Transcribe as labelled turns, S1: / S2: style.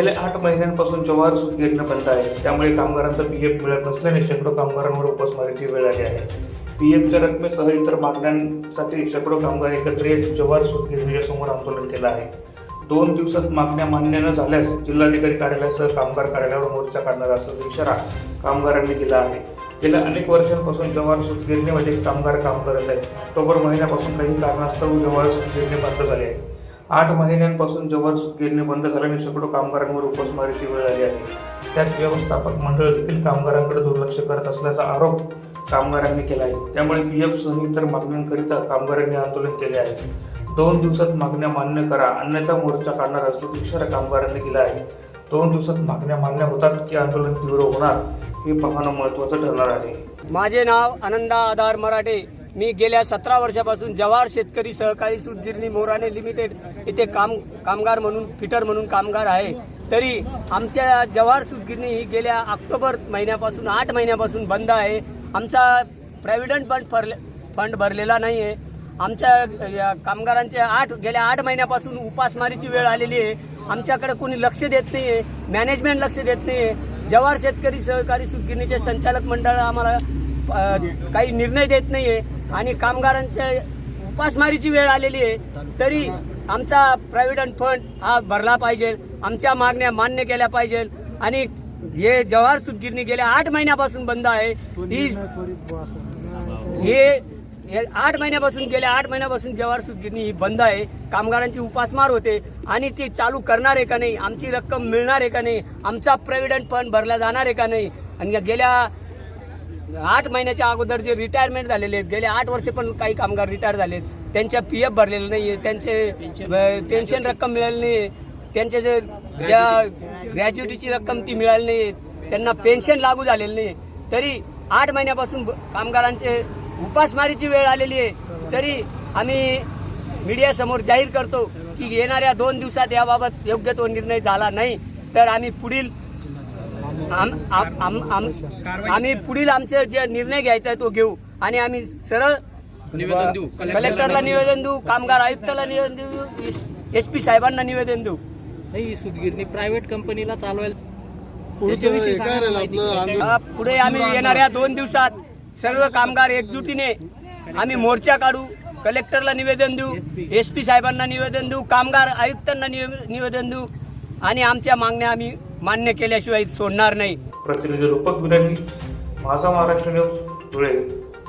S1: गेल्या आठ महिन्यांपासून जवाहर सुतगिरणं बंद आहे. त्यामुळे कामगारांचा पी एफ मिळत नसल्याने शेकडो कामगारांवर उपासमारीची वेळ आली आहे. पी एफच्या रकमेसह इतर मागण्यांसाठी शेकडो कामगार एकत्र येत जवाहर सूतगिरणीच्या समोर आंदोलन केलं आहे. दोन दिवसात मागण्या मान्य न झाल्यास जिल्हाधिकारी कार्यालयासह कामगार कार्यालयावर मोर्चा काढणार असल्याचा इशारा कामगारांनी दिला आहे. गेल्या अनेक वर्षांपासून जवाहर सूतगिरणीमध्ये कामगार काम करत आहेत. ऑक्टोबर महिन्यापासून काही कारणास्तव जवाहर सूतगिरणी बंद झाले आहे आठ महिन्यांपासून जवळ गिरणे बंद झाल्याने शेकडो कामगारांवर उपासमारीची वेळ आली आहे. त्यात व्यवस्थापक मंडळ देखील कामगारांकडे दुर्लक्ष करत असल्याचा आरोप कामगारांनी केला आहे. त्यामुळे पी एफ सह इतर मागण्यांकरिता कामगारांनी आंदोलन केले आहे. दोन दिवसात मागण्या मान्य करा अन्यथा मोर्चा काढणार असल्याचा इशारा कामगारांनी दिला आहे. दोन दिवसात मागण्या मान्य होतात की आंदोलन तीव्र होणार हे पाहणं महत्त्वाचं ठरणार आहे.
S2: माझे नाव आनंदा आधार मराठे. मी गेल्या सतरा वर्षापासून जवाहर शेतकरी सहकारी सूतगिरणी मोराणे लिमिटेड इथे काम कामगार म्हणून फिटर म्हणून कामगार आहे. तरी आमच्या जवाहर सुतगिरणी ही गेल्या ऑक्टोबर महिन्यापासून आठ महिन्यापासून बंद आहे. आमचा प्रॉव्हिडंट फंड भरले फंड भरलेला नाही आहे आमच्या या कामगारांच्या आठ गेल्या आठ महिन्यापासून उपासमारीची वेळ आलेली आहे. आमच्याकडे कोणी लक्ष देत नाही आहे मॅनेजमेंट लक्ष देत नाही आहे जवाहर शेतकरी सहकारी सूतगिरणीचे संचालक मंडळ आम्हाला काही निर्णय देत नाही आहे आणि कामगारांच्या उपासमारीची वेळ आलेली आहे. तरी आमचा प्रॉव्हिडंट फंड हा भरला पाहिजे. आमच्या मागण्या मान्य केल्या पाहिजे. आणि हे जवाहर सूतगिरणी गेल्या आठ महिन्यापासून बंद आहे. ही हे आठ महिन्यापासून गेल्या आठ महिन्यापासून जवाहर सूतगिरणी ही बंद आहे. कामगारांची उपासमार होते. आणि ती चालू करणार आहे का नाही आमची रक्कम मिळणार आहे का नाही आमचा प्रॉव्हिडंट फंड भरला जाणार आहे का नाही. आणि गेल्या आठ महिन्याच्या अगोदर जे रिटायरमेंट झालेले आहेत गेले आठ वर्ष पण काही कामगार रिटायर झालेत. त्यांच्या पी एफ भरलेलं नाही आहे त्यांचे पेन्शन रक्कम मिळाली नाही त्यांचे जे ज्या ग्रॅज्युटीची रक्कम ती मिळाली नाही त्यांना पेन्शन लागू झालेलं नाही तरी आठ महिन्यापासून कामगारांचे उपासमारीची वेळ आलेली आहे. तरी आम्ही मीडियासमोर जाहीर करतो की येणाऱ्या दोन दिवसात याबाबत योग्य तो निर्णय झाला नाही. तर आम्ही पुढील आम, आम, आम, आम, आम्ही पुढील आमचे जे निर्णय घ्यायचा आहे तो घेऊ. आणि आम्ही सरळ
S3: निवेदन देऊ.
S2: कलेक्टरला निवेदन देऊ कामगार आयुक्ताला निवेदन देऊ एस पी साहेबांना निवेदन देऊ.
S3: नाही सूतगिरणी प्रायव्हेट कंपनीला चालवायला
S4: हे
S2: पुढे आम्ही येणाऱ्या दोन दिवसात सर्व कामगार एकजुटीने आम्ही मोर्चा काढू कलेक्टरला निवेदन देऊ एस पी साहेबांना निवेदन देऊ कामगार आयुक्तांना निवे- निवेदन देऊ. आणि आमच्या मागण्या आम्ही मान्य केल्याशिवाय सोडणार नाही.
S1: प्रतिनिधी रूपक बिराणी माझा महाराष्ट्र न्यूज धुळे.